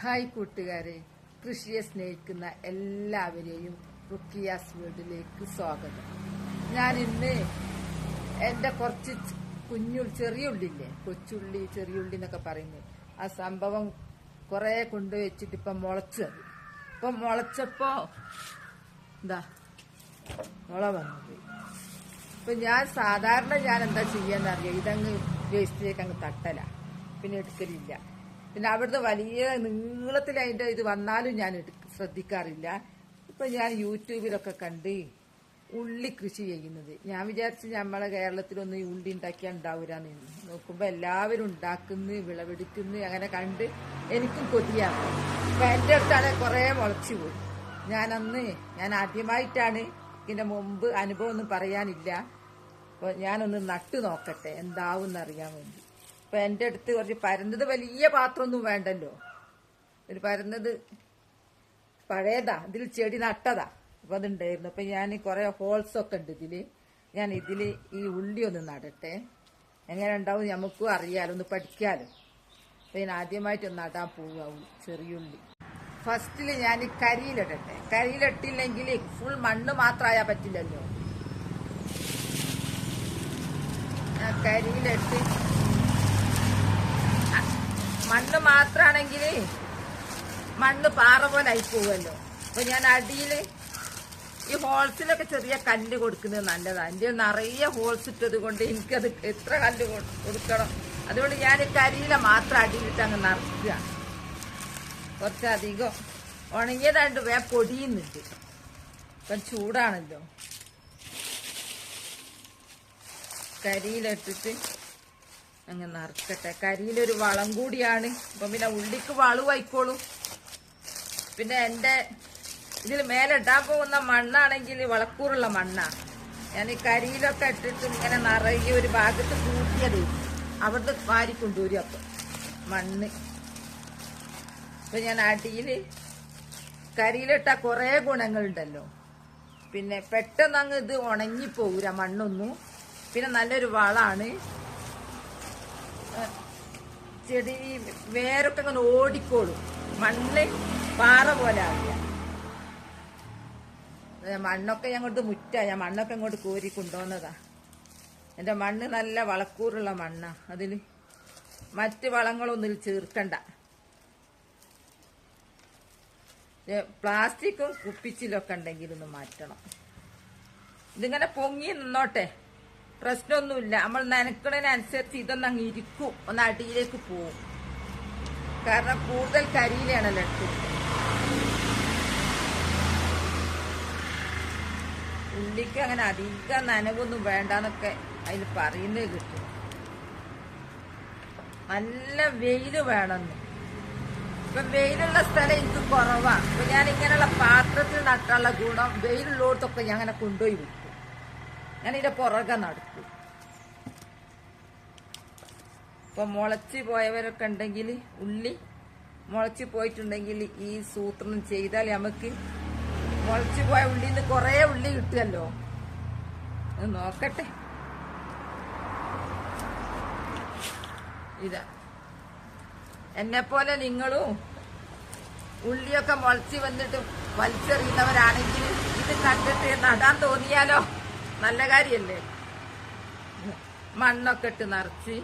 Hi കൂട്ടുകാരെ. കൃഷിയെ സ്നേഹിക്കുന്ന എല്ലാവരെയും റുക്കിയാസ് വീട്ടിലേക്ക് സ്വാഗതം. ഞാൻ ഇന്ന് എന്റെ കുറച്ച് കുഞ്ഞു ചെറിയുള്ളില്ലേ കൊച്ചുള്ളി ചെറിയുള്ളി എന്നൊക്കെ പറയുന്നത്. ആ സംഭവം കുറെ കൊണ്ടുവച്ചിട്ട് ഇപ്പൊ മുളച്ചു അത് ഇപ്പൊ മുളച്ചപ്പോ എന്താ മുള വന്നത്. ഇപ്പൊ ഞാൻ സാധാരണ ഞാൻ എന്താ ചെയ്യാന്നറിയാം ഇതങ്ങ് വേസ്റ്റിലേക്ക് അങ്ങ് തട്ടല. പിന്നെ എടുക്കലില്ല. പിന്നെ അവിടുന്ന് വലിയ നീളത്തിൽ അതിന്റെ ഇത് വന്നാലും ഞാൻ ശ്രദ്ധിക്കാറില്ല. ഇപ്പൊ ഞാൻ യൂട്യൂബിലൊക്കെ കണ്ട് ഉള്ളി കൃഷി ചെയ്യുന്നത്. ഞാൻ വിചാരിച്ച് നമ്മളെ കേരളത്തിലൊന്നും ഈ ഉള്ളി ഉണ്ടാക്കിയാൽ ഉണ്ടാവൂലെന്ന് നോക്കുമ്പോ എല്ലാവരും ഉണ്ടാക്കുന്നു വിളവെടുക്കുന്നു അങ്ങനെ കണ്ട് എനിക്കും കൊതിയാണ് അപ്പം എന്റെ അടുത്താണ് കുറെ മുളച്ചു പോയി. ഞാനന്ന് ഞാൻ ആദ്യമായിട്ടാണ് ഇതിന്റെ മുമ്പ് അനുഭവം ഒന്നും പറയാനില്ല. അപ്പൊ ഞാനൊന്ന് നട്ടു നോക്കട്ടെ എന്താവും എന്നറിയാൻ വേണ്ടി. അപ്പൊ എന്റെ അടുത്ത് കുറച്ച് പരന്നത് വലിയ പാത്രമൊന്നും വേണ്ടല്ലോ. ഒരു പരന്നത് പഴയതാ ഇതിൽ ചെടി നട്ടതാ. അപ്പൊ അതുണ്ടായിരുന്നു. അപ്പൊ ഞാൻ കുറെ ഹോൾസ് ഒക്കെ ഉണ്ട് ഇതിൽ. ഞാൻ ഇതിൽ ഈ ഉള്ളി ഒന്ന് നടട്ടെ. എങ്ങനെ ഉണ്ടാവും നമുക്കും അറിയാലോ ഒന്ന് പഠിക്കാലോ. അപ്പൊ ഞാൻ ആദ്യമായിട്ട് ഒന്ന് നടാൻ പോവാവും ചെറിയുള്ളി ഫസ്റ്റിൽ ഞാൻ കരിയിലിടട്ടെ. കരിയിലിട്ടില്ലെങ്കിൽ ഫുൾ മണ്ണ് മാത്രമായാൽ പറ്റില്ലല്ലോ. കരിയിലിട്ട് മണ്ണ് മാത്രമാണെങ്കിൽ മണ്ണ് പാറ പോലെ ആയി പോവുമല്ലോ അപ്പൊ ഞാൻ അടിയിൽ ഈ ഹോൾസിലൊക്കെ ചെറിയ കല്ല് കൊടുക്കുന്നത് നല്ലതാണ് എന്റെ നിറയെ ഹോൾസ് ഇട്ടത് കൊണ്ട് എനിക്കത് എത്ര കല്ല് കൊടുക്കണം. അതുകൊണ്ട് ഞാൻ കരിയില മാത്രം അടിയിലിട്ട് അങ്ങ് നിറക്കുക കുറച്ചധികം. ഉണങ്ങിയതായിട്ട് വേ പൊടിയുന്നുണ്ട്. ഇപ്പം ചൂടാണല്ലോ. കരിയിലിട്ടിട്ട് അങ്ങ് നറുക്കട്ടെ കരിയിലൊരു വളം കൂടിയാണ്. അപ്പം പിന്നെ ഉള്ളിക്ക് വളവായിക്കോളും പിന്നെ എന്റെ ഇതിൽ മേലെ ഇടാൻ പോകുന്ന മണ്ണാണെങ്കിൽ വളക്കൂറുള്ള മണ്ണാ. ഞാൻ ഈ കരിയിലൊക്കെ ഇട്ടിട്ട് ഇങ്ങനെ നിറയെ ഒരു ഭാഗത്ത് കൂട്ടിയത് അവിടുന്ന് വാരി കൊണ്ടുവരും അപ്പം. മണ്ണ്. അപ്പം ഞാൻ അടിയിൽ കരിയിലിട്ട കുറേ ഗുണങ്ങളുണ്ടല്ലോ. പിന്നെ പെട്ടെന്ന് അങ്ങ് ഇത് ഉണങ്ങിപ്പോകൂല മണ്ണൊന്നും. പിന്നെ നല്ലൊരു വളമാണ്. ചെടി വേരൊക്കെ അങ്ങനെ ഓടിക്കോളും. മണ്ണിൽ പാറ പോലെ ആവില്ല മണ്ണൊക്കെ ഞങ്ങോട്ട് മുറ്റ. ഞാൻ മണ്ണൊക്കെ ഇങ്ങോട്ട് കോരി കൊണ്ടുവന്നതാ. എന്റെ മണ്ണ് നല്ല വളക്കൂറുള്ള മണ്ണാ. അതിൽ മറ്റ് വളങ്ങളൊന്നും ചേർക്കണ്ട. പ്ലാസ്റ്റിക്കും കുപ്പിച്ചിലൊക്കെ ഉണ്ടെങ്കിൽ ഒന്ന് മാറ്റണം. ഇതിങ്ങനെ പൊങ്ങി നിന്നോട്ടെ. പ്രശ്നമൊന്നുമില്ല. നമ്മൾ നനക്കണതിനനുസരിച്ച് ഇതൊന്ന് അങ്ങ് ഇരിക്കും. ഒന്ന് അടിയിലേക്ക് പോവും. കാരണം കൂടുതൽ കരിയിലാണ് ലട്ടു ഉള്ളിക്ക് അങ്ങനെ അധികം നനവൊന്നും വേണ്ടെന്നൊക്കെ അതിൽ പറയുന്നത് കിട്ടും. നല്ല വെയിൽ വേണമെന്ന്. ഇപ്പൊ വെയിലുള്ള സ്ഥലം എനിക്ക് കുറവാണ് ഇപ്പൊ ഞാൻ ഇങ്ങനെയുള്ള പാത്രത്തിൽ നട്ടുള്ള ഗുണം വെയിലുള്ളിടത്തൊക്കെ ഞാൻ അങ്ങനെ കൊണ്ടുപോയി വിൽക്കും ഞാൻ ഇതിന്റെ പുറകെ നടക്കും. ഇപ്പൊ മുളച്ച് പോയവരൊക്കെ ഉണ്ടെങ്കിൽ ഉള്ളി മുളച്ച് പോയിട്ടുണ്ടെങ്കിൽ ഈ സൂത്രം ചെയ്താൽ നമുക്ക് മുളച്ച് പോയ ഉള്ളിൽ നിന്ന് കുറേ ഉള്ളി കിട്ടുമല്ലോ നോക്കട്ടെ. ഇതാ. എന്നെ പോലെ നിങ്ങളും ഉള്ളിയൊക്കെ മുളച്ച് വന്നിട്ട് വലിച്ചെറിയുന്നവരാണെങ്കിൽ ഇത് കണ്ടിട്ട് നടാൻ തോന്നിയാലോ? നല്ല കാര്യല്ലേ? മണ്ണൊക്കെ ഇട്ട് നിറച്ച്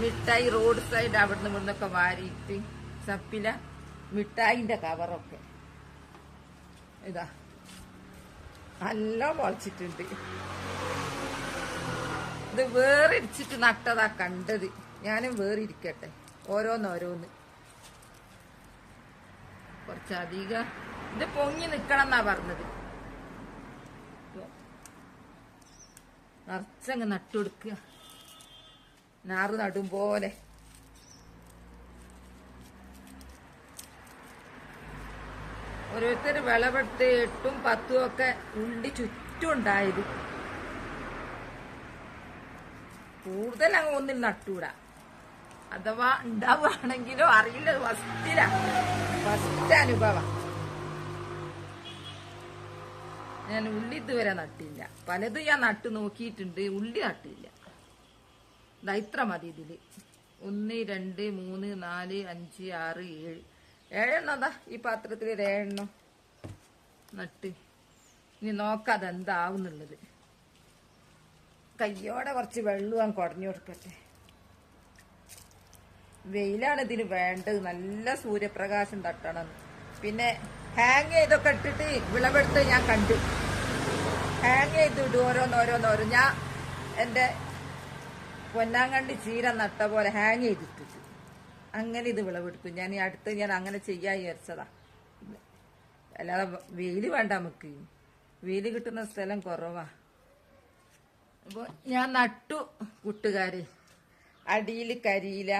മിഠായി റോഡ് സൈഡ് അവിടുന്ന് ഇവിടുന്നൊക്കെ വാരിയിട്ട് ചപ്പില മിഠായിന്റെ കവറൊക്കെ ഇതാ. നല്ല മുളച്ചിട്ടുണ്ട് ഇത് വേറിരിച്ചിട്ട് നട്ടതാ കണ്ടത്. ഞാനും വേറിരിക്കട്ടെ. ഓരോന്നോരോന്ന് കുറച്ചധികം ഇത് പൊങ്ങി നിക്കണം എന്നാ പറഞ്ഞത്. നിറച്ചങ്ങ് നട്ടുകൊടുക്കുക. നാറ് നടും പോലെ. ഓരോരുത്തർ വിളവെടുത്ത് എട്ടും പത്തും ഒക്കെ ഉണ്ടി ചുറ്റും ഉണ്ടായത്. കൂടുതൽ അങ്ങ് ഒന്നിൽ നട്ടൂടാ. അഥവാ ഉണ്ടാവുകയാണെങ്കിലോ അറിയില്ല ഫസ്റ്റിലാ ഫസ്റ്റ് അനുഭവം. ഞാൻ ഉള്ളി ഇതുവരെ നട്ടില്ല. പലതും ഞാൻ നട്ട് നോക്കിയിട്ടുണ്ട്. ഉള്ളി നട്ടില്ല. ഇതാ ഇത്ര മതി ഇതിൽ. ഒന്ന് രണ്ട് മൂന്ന് നാല് അഞ്ച് ആറ് ഏഴ്. ഏഴെണ്ണം അതാ ഈ പാത്രത്തിൽ ഒരു ഏഴെണ്ണം നട്ട്. ഇനി നോക്കാതെ എന്താവുന്നുള്ളത് കയ്യോടെ കുറച്ച് വെള്ളം കുടഞ്ഞു കൊടുക്കട്ടെ. വെയിലാണ് ഇതിന് വേണ്ടത്. നല്ല സൂര്യപ്രകാശം തട്ടണം. പിന്നെ ഹാങ് ചെയ്തൊക്കെ ഇട്ടിട്ട് വിളവെടുത്ത് ഞാൻ കണ്ടു. ഹാങ് ചെയ്തിട്ട് ഓരോന്നോരോന്നോരോ ഓരോ ഞാൻ എന്റെ പൊന്നാങ്കണ്ടി ചീര നട്ട പോലെ ഹാങ് ചെയ്തിട്ടിട്ട്. അങ്ങനെ ഇത് വിളവെടുക്കും ഞാൻ ഈ അടുത്ത് ഞാൻ അങ്ങനെ ചെയ്യാൻ വിചാരിച്ചതാ. അല്ലാതെ വെയിൽ വേണ്ട നമുക്ക്. വെയിൽ കിട്ടുന്ന സ്ഥലം കുറവാ. അപ്പോൾ ഞാൻ നട്ടു കൂട്ടുകാരെ. അടിയിൽ കരിയില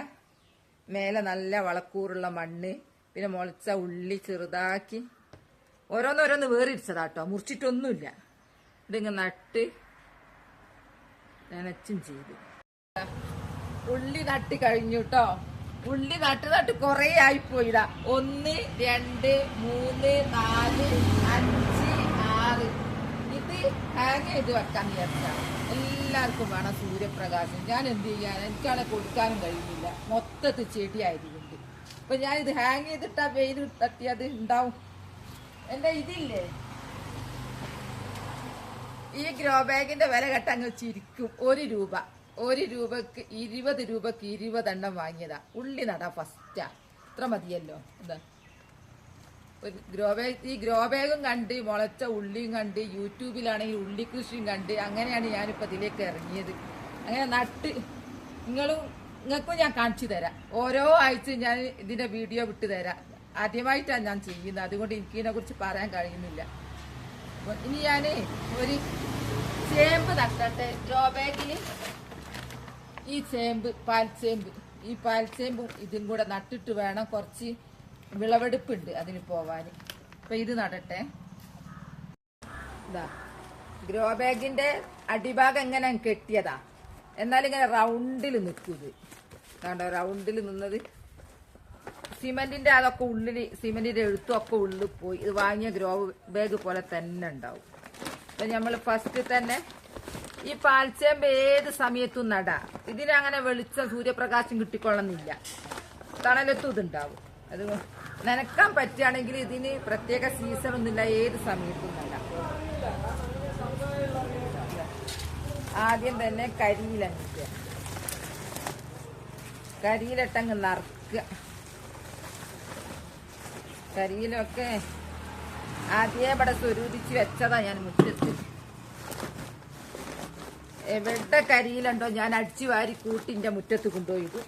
മേലെ നല്ല വളക്കൂറുള്ള മണ്ണ്. പിന്നെ മുളച്ച ഉള്ളി ചെറുതാക്കി ഓരോന്നോരോന്ന് വേറിരിച്ചതാ കേട്ടോ മുറിച്ചിട്ടൊന്നുമില്ല. ഇതിങ്ങ് നട്ട് നനച്ചും ചെയ്തു. ഉള്ളി നട്ട് കഴിഞ്ഞു കേട്ടോ ഉള്ളി നട്ട് നട്ട് കൊറേ ആയിപ്പോയിതാ ഒന്ന് രണ്ട് മൂന്ന് നാല് അഞ്ച് ആറ്. ഇത് ഹാങ് ചെയ്ത് വെക്കാൻ വിചാരിച്ച. എല്ലാവർക്കും വേണം സൂര്യപ്രകാശം. ഞാൻ എന്ത് ചെയ്യാൻ എനിക്കാണെ കൊടുക്കാനും കഴിയുന്നില്ല. മൊത്തത്തിൽ ചെടിയായതുകൊണ്ട് അപ്പൊ ഞാൻ ഇത് ഹാങ് ചെയ്തിട്ടാ വെയിൽ തട്ടിയത് ഉണ്ടാവും എന്റെ ഇതില്ലേ? ഈ ഗ്രോ ബാഗിന്റെ വില കെട്ടങ്ങ് വെച്ചിരിക്കും ഒരു രൂപ. ഒരു രൂപക്ക് ഇരുപത് രൂപക്ക് ഇരുപതെണ്ണം വാങ്ങിയതാ. ഉള്ളി നടാ ഫസ്റ്റാ ഇത്ര മതിയല്ലോ. ഒരു ഗ്രോ ബാഗ് ഈ ഗ്രോ ബാഗും കണ്ട് മുളച്ച ഉള്ളിയും കണ്ട് യൂട്യൂബിലാണെങ്കിൽ ഉള്ളി കൃഷിയും കണ്ട് അങ്ങനെയാണ് ഞാനിപ്പോൾ ഇതിലേക്ക് ഇറങ്ങിയത്. അങ്ങനെ നട്ട്. നിങ്ങളും നിങ്ങൾക്കും ഞാൻ കാണിച്ചു തരാം. ഓരോ ആഴ്ച ഞാൻ ഇതിന്റെ വീഡിയോ വിട്ടു തരാം. ആദ്യമായിട്ടാണ് ഞാൻ ചെയ്യുന്നത്. അതുകൊണ്ട് എനിക്ക് ഇതിനെ കുറിച്ച് പറയാൻ കഴിയുന്നില്ല. ഇനി ഞാൻ ഒരു ചേമ്പ് നടത്തട്ടെ ജോ ബാഗിൽ ഈ ചേമ്പ് പാൽച്ചേമ്പ് ഈ പാൽച്ചേമ്പും ഇതും കൂടെ നട്ടിട്ട് വേണം കുറച്ച് വിളവെടുപ്പുണ്ട് അതിന് പോവാൻ അപ്പൊ ഇത് നടട്ടെ. ഗ്രോ ബാഗിന്റെ അടിഭാഗം എങ്ങനെ കെട്ടിയതാ? എന്നാൽ ഇങ്ങനെ റൗണ്ടിൽ നിൽക്കുന്നത് കണ്ടോ റൗണ്ടിൽ നിന്നത്. സിമെന്റിന്റെ അതൊക്കെ ഉള്ളിൽ സിമെന്റിന്റെ ഒക്കെ ഉള്ളിൽ പോയി. ഇത് വാങ്ങിയ ഗ്രോ ബാഗ് പോലെ തന്നെ ഉണ്ടാവും. അപ്പൊ നമ്മൾ ഫസ്റ്റ് തന്നെ ഈ പാൽച്ചേമ്പ് ഏത് സമയത്തും നടാ. ഇതിനങ്ങനെ വെളിച്ചം സൂര്യപ്രകാശം കിട്ടിക്കൊള്ളുന്നില്ല തണലത്തും ഇതുണ്ടാവും. അത് നനക്കാൻ പറ്റുകയാണെങ്കിൽ ഇതിന് പ്രത്യേക സീസൺ ഒന്നുമില്ല. ഏത് സമയത്തും നടാം. ആദ്യം തന്നെ കരിയിലങ്ങിക്കുക കരിയിലിട്ടങ്ങ് നറുക്കുക. കരിയിലൊക്കെ ആദ്യമേ ഇവിടെ സ്വരൂപിച്ച് വെച്ചതാ ഞാൻ മുറ്റത്ത്. എവിടെ കരിയിലുണ്ടോ ഞാൻ അടിച്ചു വാരി കൂട്ടിന്റെ മുറ്റത്ത് കൊണ്ടുപോയിടും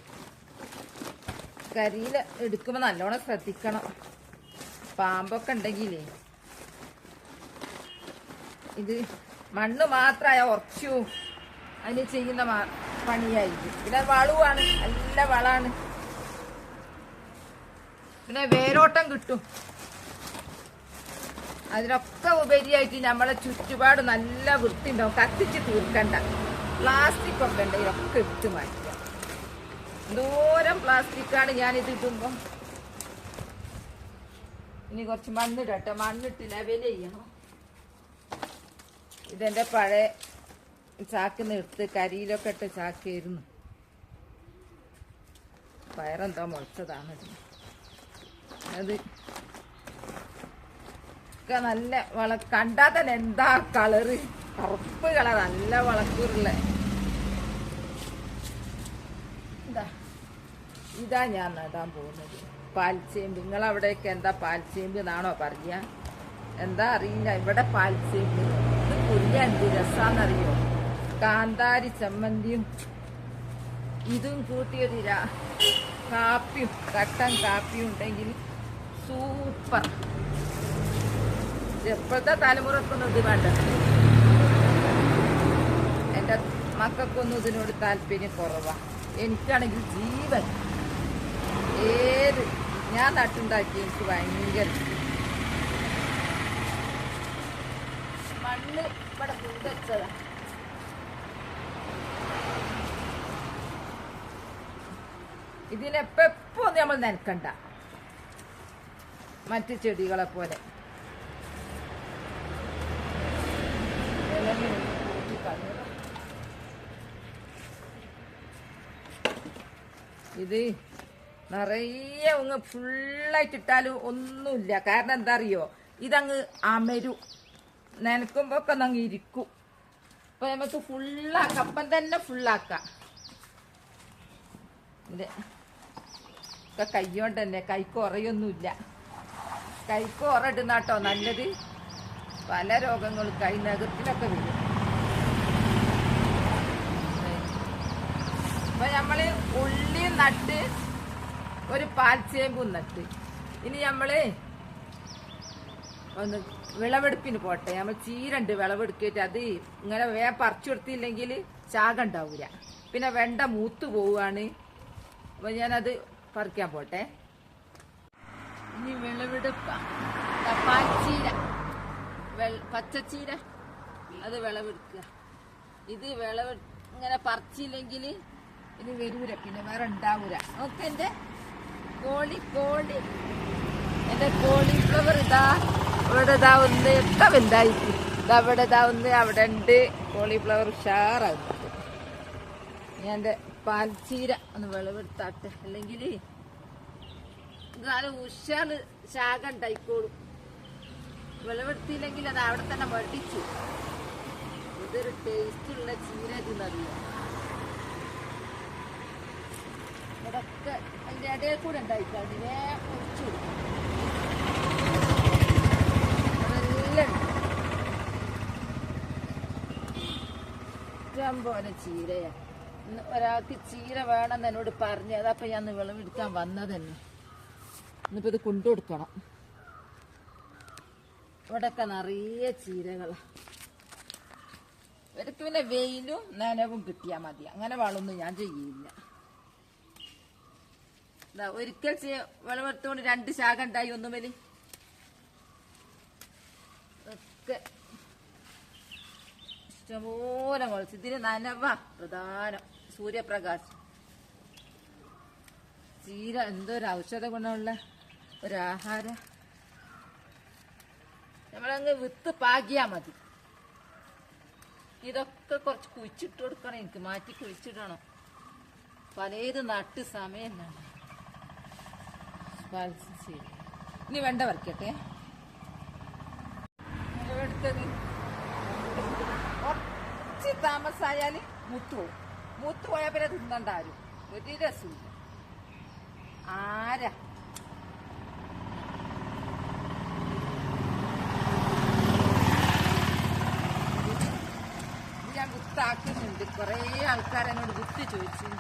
കരിയിൽ എടുക്കുമ്പോ നല്ലോണം ശ്രദ്ധിക്കണം. പാമ്പൊക്കെ ഉണ്ടെങ്കിലേ. ഇത് മണ്ണ് മാത്രമായ ഉറച്ചു. അതിന് ചെയ്യുന്ന പണിയായിരിക്കും. പിന്നെ വളവുമാണ്. നല്ല വളാണ് പിന്നെ വേരോട്ടം കിട്ടും. അതിനൊക്കെ ഉപരിയായിട്ട് നമ്മളെ ചുറ്റുപാട് നല്ല വൃത്തി ഉണ്ടാവും കത്തിച്ച് തീർക്കണ്ട. പ്ലാസ്റ്റിക് ഒക്കെ ഉണ്ട്. ഇതൊക്കെ ഇട്ട് മാറ്റിക്കാം ദൂരം പ്ലാസ്റ്റിക്കാണ് ഞാനിത് ഇടുമ്പോ. ഇനി കുറച്ച് മണ്ണിടട്ടെ മണ്ണിട്ട് ലെവൽ ചെയ്യണം. ഇതെന്റെ പഴയ ചാക്ക് എടുത്ത് കരിയിലൊക്കെ ഇട്ട് ചാക്കായിരുന്നു. പയറെന്തോ മുളച്ചതാണ്. അത് ഒക്കെ നല്ല വള കണ്ടാ തന്നെ എന്താ കളറ് കറുപ്പ് കളർ നല്ല വളക്കൂറുള്ള. ഇതാ ഇതാ ഞാൻ നടാൻ പോകുന്നത്. പാൽച്ചേമ്പ്. നിങ്ങളവിടെയൊക്കെ എന്താ പാൽച്ചേമ്പ് എന്നാണോ പറയുക എന്താ അറിയില്ല. ഇവിടെ പാൽച്ചേമ്പ്. ഇത് രസാന്നറിയോ കാന്താരി ചമ്മന്തിയും ഇതും കൂട്ടിയൊരു രാ- കാപ്പിയും കട്ടൻ കാപ്പിയും ഉണ്ടെങ്കിൽ സൂപ്പർ. എപ്പോഴത്തെ തലമുറക്കൊന്നും ഇത് വേണ്ട. എന്റെ മക്കൾക്കൊന്നും ഇതിനോട് താല്പര്യം കുറവാ. എനിക്കാണെങ്കിൽ ജീവൻ. ഏത് ഞാൻ നട്ടുണ്ടാക്കി എനിക്ക് ഭയങ്കര മണ്ണ് ഇവിടെ കൊണ്ടുവച്ചതാ ഇതിനെപ്പോ നമ്മൾ നനക്കണ്ട. മറ്റു ചെടികളെ പോലെ. ഇത് നിറയെ അങ്ങ് ഫുള്ളായിട്ട് ഇട്ടാലും ഒന്നുമില്ല. കാരണം എന്താ അറിയോ? ഇതങ്ങ് അമരും. നനക്കുമ്പോ ഒക്കെ അങ്ങ് ഇരിക്കും. അപ്പൊ നമുക്ക് ഫുള്ളാക്കാം അപ്പം തന്നെ ഫുള്ളാക്കാം ഇത്. ഒക്കെ തന്നെ. കൈക്ക് ഉറയൊന്നുമില്ല. കൈക്ക് ഉറയിടുന്നാട്ടോ നല്ലത്. പല രോഗങ്ങളും കൈ നഖത്തിലൊക്കെ വരും. അപ്പൊ നമ്മൾ ഉള്ളി നട്ട് ഒരു പാൽച്ചേമ്പും നട്ട്. ഇനി നമ്മൾ ഒന്ന് വിളവെടുപ്പിന് പോട്ടെ. നമ്മൾ ചീരണ്ട് വിളവെടുക്കിയിട്ട് അത് ഇങ്ങനെ വേ പറിച്ചു കൊടുത്തില്ലെങ്കിൽ ചാക ഉണ്ടാവില്ല പിന്നെ വെണ്ട മൂത്ത് പോവുകയാണ്. അപ്പൊ ഞാനത് പറിക്കാൻ പോട്ടെ. ഇനി വിളവെടുപ്പ. ദാ പാൽച്ചീര വെൾ പച്ചച്ചീര. അത് വിളവെടുക്കുക. ഇത് വിളവ് ഇങ്ങനെ പറിച്ചില്ലെങ്കിൽ ഇത് വരൂര പിന്നെ വേറെ ഉണ്ടാവൂല. നോക്ക് എന്റെ കോളി കോളി. എന്റെ കോളിഫ്ലവർ ഇതാ. ഇവിടെ ഇതാ ഒന്ന് ഒക്കെ വലുതായി അവിടെ ഇതാ ഒന്ന് അവിടെ ഉണ്ട്. കോളിഫ്ലവർ ഉഷാറാകുന്നുണ്ട്. ഞാൻ എന്റെ പാൽച്ചീര ഒന്ന് വിളവെടുത്താട്ടെ. അല്ലെങ്കിൽ നല്ല ഉഷാറ് ശാഖ ഉണ്ടായിക്കോളും. വിളവെടുത്തില്ലെങ്കിൽ അത് അവിടെ തന്നെ മടിച്ചു. ഇതൊരു ടേസ്റ്റുള്ള ചീര തിന്നറിയാം അതൊക്കെ അതിന്റെ ഇടയിൽ കൂടെ ഉണ്ടായിക്കാണ് ഇതിനെ മുറിച്ചു ഇഷ്ടം ചീരയാ. ഒരാൾക്ക് ചീര വേണമെന്ന് എന്നോട് പറഞ്ഞു അതപ്പം ഞാൻ വിളവെടുക്കാൻ വന്നതന്നെ. ഇന്നിപ്പോ ഇത് കൊണ്ടുകൊടുക്കണം ഇവിടെയൊക്കെ നിറയെ ചീരകളാ. ഇവർക്ക് പിന്നെ വെയിലും നനവും കിട്ടിയാൽ മതി. അങ്ങനെ വളമൊന്നും ഞാൻ ചെയ്യില്ല. ഒരിക്കൽ വിളവെടുത്തോണ്ട് രണ്ട് ശാഖ ഉണ്ടായി ഒന്നുമൽ ഒക്കെ. ഇഷ്ടംപോലെ മുളച്ച് ഇതിന് നനവ. പ്രധാനം. സൂര്യപ്രകാശം. ചീര എന്തോ ഒരു ഔഷധ ഗുണമുള്ള ഒരാഹാരം. നമ്മളങ്ങ് വിത്ത് പാകിയാ മതി. ഇതൊക്കെ കുറച്ച് കുഴിച്ചിട്ട് കൊടുക്കണം. എനിക്ക് മാറ്റി കുഴിച്ചിടണം. പലത് നട്ട് സമയം ഇനി വെണ്ട വരയ്ക്കട്ടെ താമസായാൽ മുത്തു പോകും മുത്തു പോയാൽ പിന്നെ തിന്നണ്ട ആരും. ഒരു രസമില്ല. ആരാ? ഞാൻ വിത്താക്കുന്നുണ്ട്. കുറേ ആൾക്കാർ എന്നോട് ചോദിച്ചു.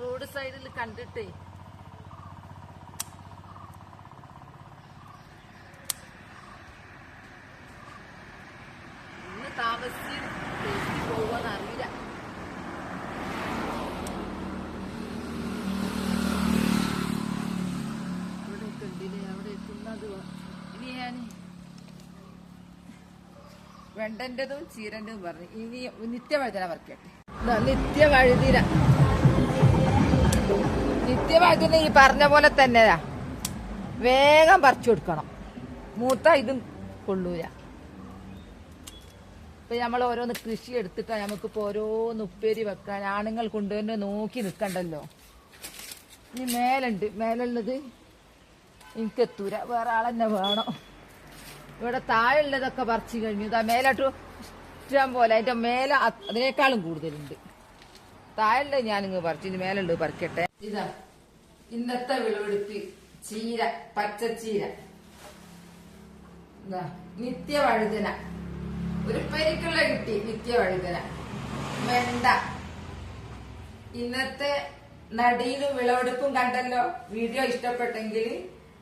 റോഡ് സൈഡിൽ കണ്ടിട്ടേ. താമസിച്ച് ടേസ്റ്റ് പോകുമെന്ന് അവിടെ വെണ്ടന്റെതും ചീരന്റെതും പറഞ്ഞു. ഇനി നിത്യവഴുതന ഇതാ നിത്യവഴുതിര നിത്യവഴുതിന ഈ പറഞ്ഞ പോലെ തന്നെയാ. വേഗം പറിച്ചു കൊടുക്കണം. മൂത്ത ഇതും കൊള്ളൂല. ഇപ്പൊ നമ്മൾ ഓരോന്ന് കൃഷി എടുത്തിട്ടാ നമുക്കിപ്പോ ഓരോന്ന് ഉപ്പേരി വെക്കാൻ ആണുങ്ങൾ കൊണ്ടുവന്നെ നോക്കി നിൽക്കണ്ടല്ലോ. ഇനി മേലുണ്ട്. മേലുള്ളത് എനിക്കെത്തൂര വേറെ ആളെന്നെ വേണം. ഇവിടെ താഴെയുള്ളതൊക്കെ പറിച്ചു കഴിഞ്ഞു. ഇതാ മേലോട്ട് ഇഷ്ടം പോലെ. അതിന്റെ മേലെ അതിനേക്കാളും കൂടുതലുണ്ട്. താഴെയുള്ളത് ഞാനിങ്ങ് പറിച്ചു ഇനി മേലുണ്ട് പറിക്കട്ടെ. ഇതാ. ഇന്നത്തെ വിളവെടുപ്പ്. ചീര. പച്ചച്ചീര നിത്യവഴുതന. ഒരു കിട്ടി നിത്യവഴുതന വെണ്ട. ഇന്നത്തെ നടിയിലും വിളവെടുപ്പും കണ്ടല്ലോ? വീഡിയോ ഇഷ്ടപ്പെട്ടെങ്കിൽ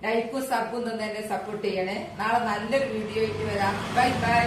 ലൈക്കും സബും തന്നെ സപ്പോർട്ട് ചെയ്യണേ. നാളെ നല്ലൊരു വീഡിയോ ആയിട്ട് വരാം. Bye bye.